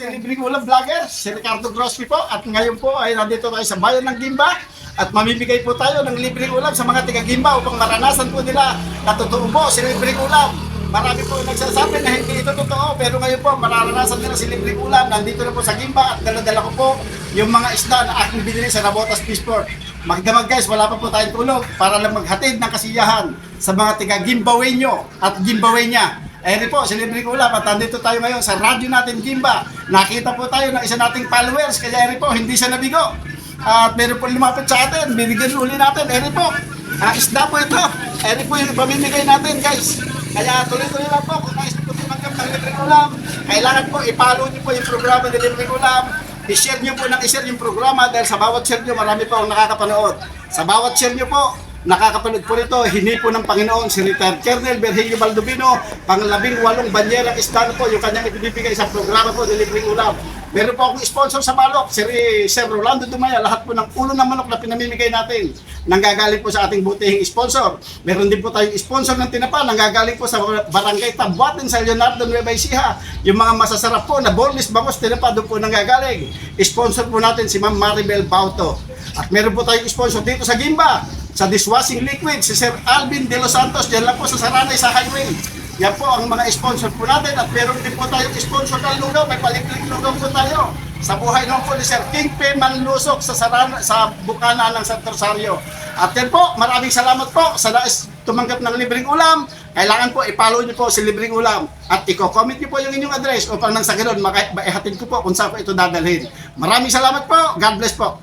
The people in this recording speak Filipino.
Si Libreng Ulam Vlogger, si Ricardo Grosby po at ngayon po ay nandito tayo sa bayan ng Gimba at mamimigay po tayo ng libreng ulam sa mga tiga Gimba upang maranasan po nila na totoo po si libreng ulam. Marami po nagsasabi na hindi ito totoo pero ngayon po mararanasan nila si libreng ulam. Nandito na po sa Gimba at daladala ko po yung mga isda na aking binili sa Nabotas Fishport. Magdamag guys, wala pa po tayong tulog para lang maghatid ng kasiyahan sa mga tiga Gimbawenyo at Gimbaweña. Ayun po, si Libre Ulam at nandito tayo ngayon sa radyo natin Gimba. Nakita po tayo ng isa nating followers, kaya Eri po, hindi siya nabigo. At meron po lumapit sa atin, bibigyan uli natin, Eri po. Ah, isda po ito. Eri po yung pamimigay natin guys. Kaya tuloy-tuloy lang po, kung nais po tumanggap ng Libre Ulam, kailangan po ipalo niyo po yung programa ni Libre Ulam. I-share niyo po ng i-share yung programa dahil sa bawat share niyo, marami po ang nakakapanood. Sa bawat share niyo po, Nakakapanood po nito, hindi po ng Panginoon si retired Colonel Virgilio Baldovino, panglabing walong banyerang isdan po yung kanyang ibibigay sa programa po, Delivering Ulam. Meron po akong sponsor sa Malok, si Sir Rolando Dumaya, lahat po ng ulo ng manok na pinamimigay natin, nanggagaling po sa ating butihing sponsor. Meron din po tayong sponsor ng tinapa, nanggagaling po sa Barangay Tabuatin sa Leonardo Nueva Ecija. Yung mga masasarap po na boneless bangos tinapa doon po nanggagaling. Sponsor po natin si Ma'am Maribel Bauto. At meron po tayong sponsor dito sa Gimba, sa dishwashing liquid, si Sir Alvin De Los Santos, dyan lang po sa Saranay sa highway. Yan po ang mga sponsor po natin at meron din po tayong sponsor ng lugaw, may paliklik lugaw po tayo. Sa buhay ng po ni Sir Kingpin Manlusok sa Sarana, sa Bukana ng Santo Rosario. At yan po, maraming salamat po sa nais tumanggap ng libreng ulam. Kailangan po i-follow niyo po si libreng ulam at i-comment niyo po yung inyong address upang nang sa ganun, maihatid ko po kung saan po ito dadalhin. Maraming salamat po. God bless po.